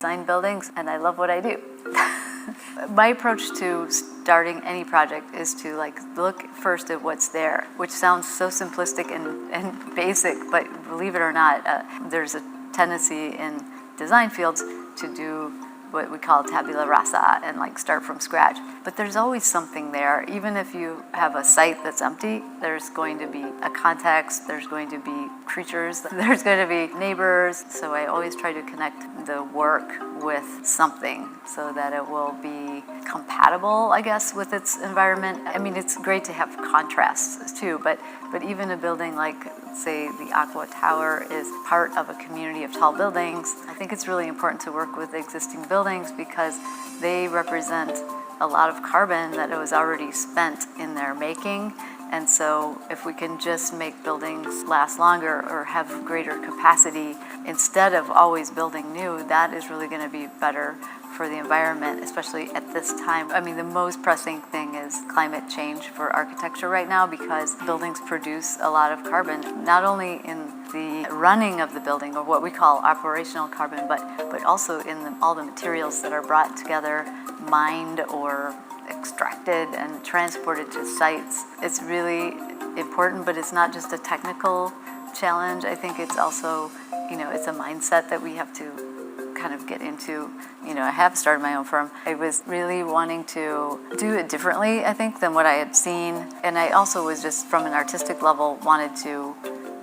design buildings and I love what I do. My approach to starting any project is to like look first at what's there, which sounds so simplistic and, and basic, but believe it or not, uh, there's a tendency in design fields to do what we call tabula rasa and like start from scratch. But there's always something there. Even if you have a site that's empty, there's going to be a context, there's going to be creatures, there's going to be neighbors. So I always try to connect the work with something so that it will be compatible, I guess, with its environment. I mean, it's great to have contrasts too, but but even a building like say the Aqua Tower is part of a community of tall buildings. I think it's really important to work with existing buildings because they represent a lot of carbon that was already spent in their making. And so if we can just make buildings last longer or have greater capacity instead of always building new, that is really going to be better for the environment, especially at this time. I mean, the most pressing thing is climate change for architecture right now because buildings produce a lot of carbon, not only in the running of the building or what we call operational carbon, but, but also in the, all the materials that are brought together, mined or extracted and transported to sites. It's really important, but it's not just a technical challenge. I think it's also, you know, it's a mindset that we have to kind of get into. You know, I have started my own firm. I was really wanting to do it differently, I think, than what I had seen. And I also was just from an artistic level wanted to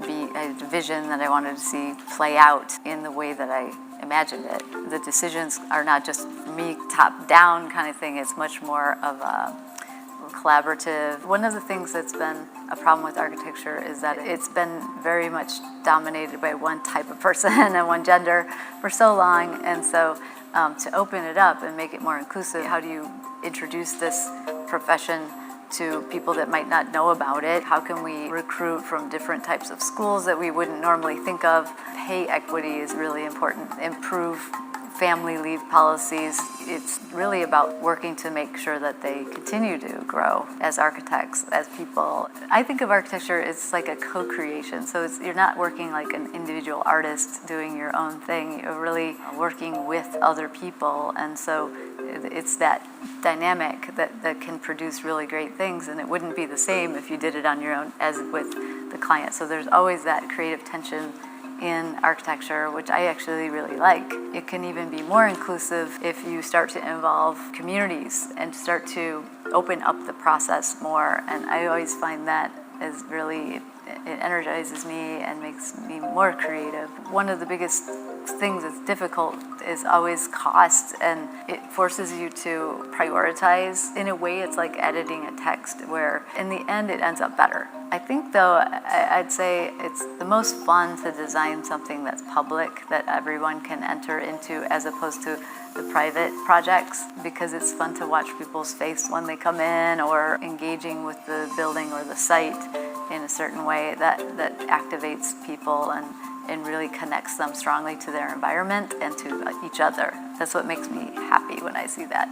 be a vision that I wanted to see play out in the way that I imagined it. The decisions are not just me top down kind of thing, it's much more of a collaborative. One of the things that's been a problem with architecture is that it's been very much dominated by one type of person and one gender for so long. And so um, to open it up and make it more inclusive, how do you introduce this profession to people that might not know about it? How can we recruit from different types of schools that we wouldn't normally think of? Pay equity is really important. Improve family leave policies. It's really about working to make sure that they continue to grow as architects, as people. I think of architecture as like a co-creation. So it's, you're not working like an individual artist doing your own thing. You're really working with other people, and so it's that dynamic that, that can produce really great things. And it wouldn't be the same if you did it on your own as with the client. So there's always that creative tension in architecture, which I actually really like. It can even be more inclusive if you start to involve communities and start to open up the process more. And I always find that is really it energizes me and makes me more creative. One of the biggest things that's difficult is always cost and it forces you to prioritize. In a way, it's like editing a text where in the end it ends up better. I think though, I'd say it's the most fun to design something that's public that everyone can enter into as opposed to the private projects because it's fun to watch people's face when they come in or engaging with the building or the site in a certain way that, that activates people and, and really connects them strongly to their environment and to each other. That's what makes me happy when I see that.